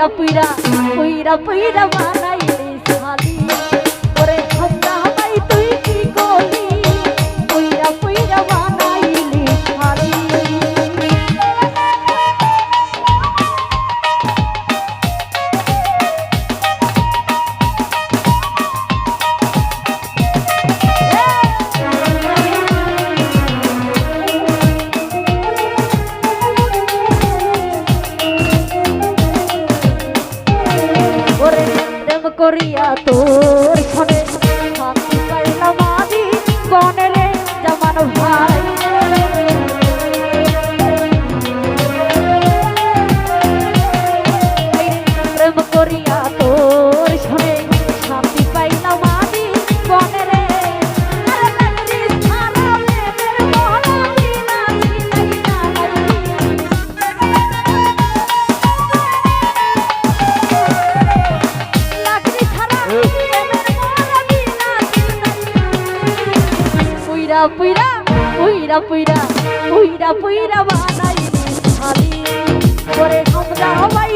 পুইরা পুইরা পুইরা পুইরা মানাই রে করিয়া তোর পুইরা পুইরা পুইরা পুইরা পুইরা বানাই আমি করে তোমরা হবাই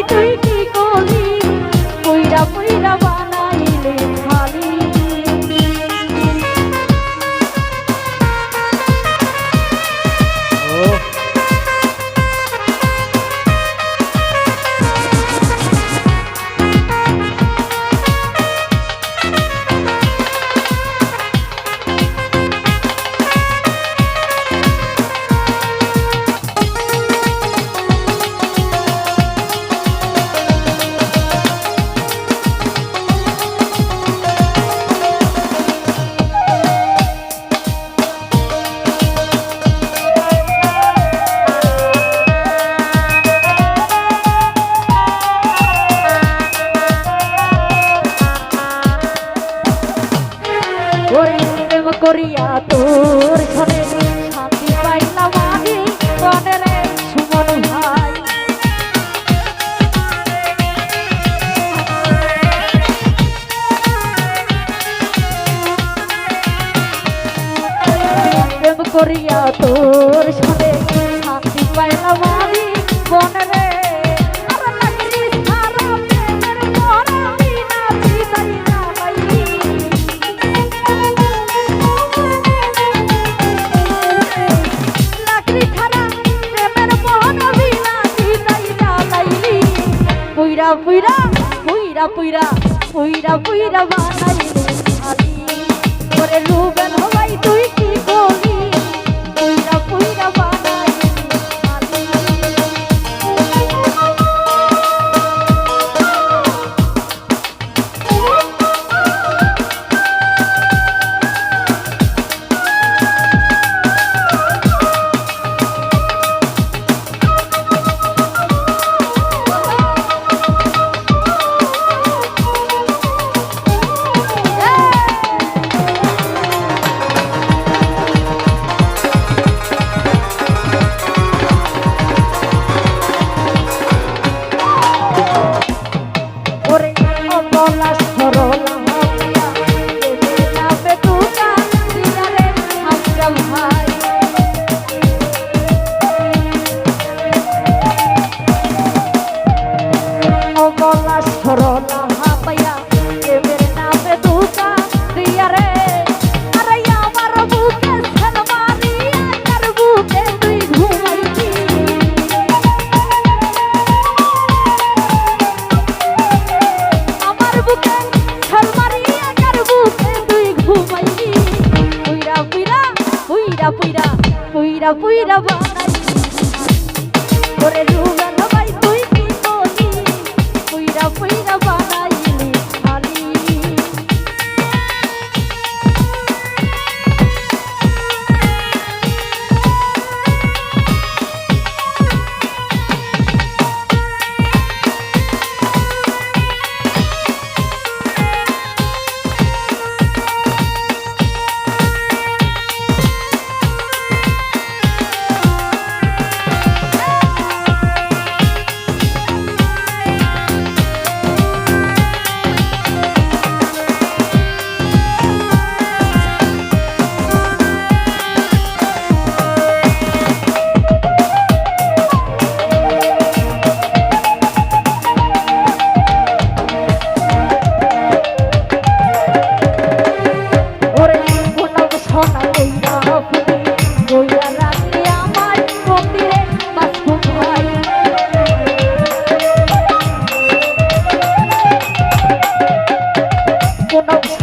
করিয়া তোর ঘরে শান্তি পাইলাম আমি মনে রে সুমন ভাই। করিয়া তোর পুইরা পুইরা পুইরা পুইরা পুইরা বানাইলি আলি করে রুবেল হবাই তুই কি কর? পুইরা পুইরা পুইরা বানাই করে রুমে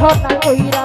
ঘটনা কইরা